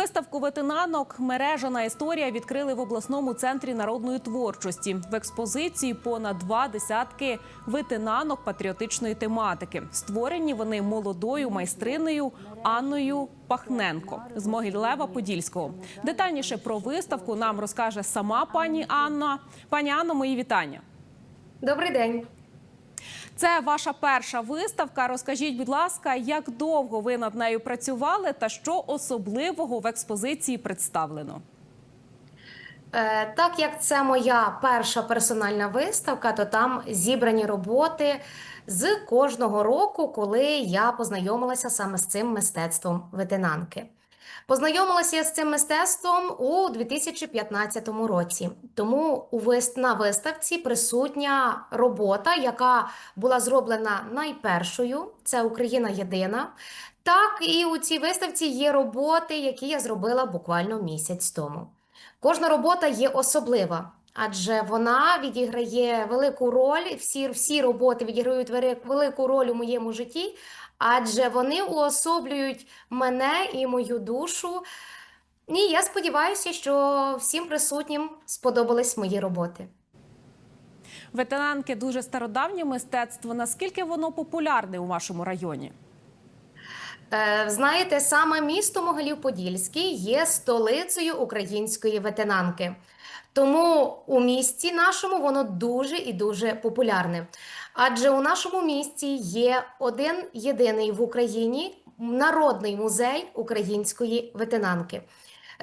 Виставку ветенанок мережана історія відкрили в обласному центрі народної творчості. В експозиції понад два десятки ветенанок патріотичної тематики. Створені вони молодою майстринею Анною Пахненко з Могилева Подільського. Детальніше про виставку нам розкаже сама пані Анна. Пані Анно, мої вітання. Добрий день. Це ваша перша виставка. Розкажіть, будь ласка, як довго ви над нею працювали та що особливого в експозиції представлено? Е, Так як це моя перша персональна виставка, то там зібрані роботи з кожного року, коли я познайомилася саме з цим мистецтвом ветенанки. Познайомилася я з цим мистецтвом у 2015 році. Тому на виставці присутня робота, яка була зроблена найпершою. Це Україна єдина. Так, і у цій виставці є роботи, які я зробила буквально місяць тому. Кожна робота є особлива, адже вона відіграє велику роль. Всі, всі роботи відіграють велику роль у моєму житті, адже вони уособлюють мене і мою душу. І я сподіваюся, що всім присутнім сподобались мої роботи. Ветенанки дуже стародавнє мистецтво. Наскільки воно популярне у вашому районі? Е, Знаєте, саме місто Могилів-Подільський є столицею української ветенанки. Тому у місті нашому воно дуже і дуже популярне. Адже у нашому місті є один єдиний в Україні народний музей української ветенанки,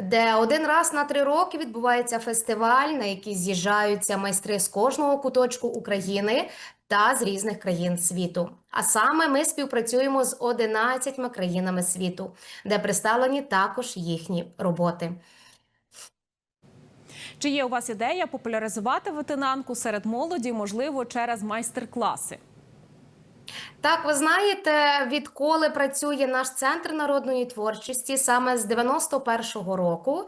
де один раз на три роки відбувається фестиваль, на який з'їжджаються майстри з кожного куточку України та з різних країн світу. А саме ми співпрацюємо з 11 країнами світу, де представлені також їхні роботи. Чи є у вас ідея популяризувати ветенанку серед молоді, можливо, через майстер-класи? Так, ви знаєте, відколи працює наш центр народної творчості саме з 91-го року,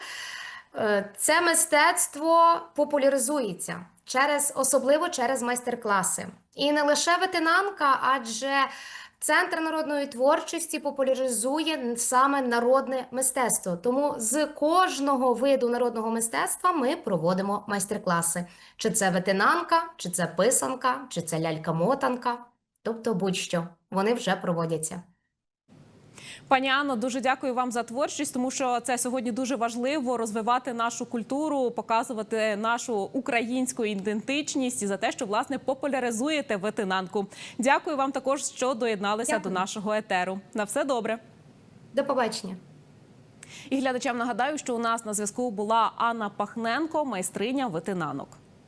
е, це мистецтво популяризується через особливо через майстер-класи. І не лише ветенанка, адже Центр народної творчості популяризує саме народне мистецтво. Тому з кожного виду народного мистецтва ми проводимо майстер-класи. Чи це ветенанка, чи це писанка, чи це лялька-мотанка. Тобто будь-що, вони вже проводяться. Пані Анно, дуже дякую вам за творчість, тому що це сьогодні дуже важливо розвивати нашу культуру, показувати нашу українську ідентичність і за те, що власне популяризуєте ветенанку. Дякую вам також, що доєдналися Дякую. до нашого етеру. На все добре. До побачення. І глядачам нагадаю, що у нас на зв'язку була Анна Пахненко, майстриня ветенанок.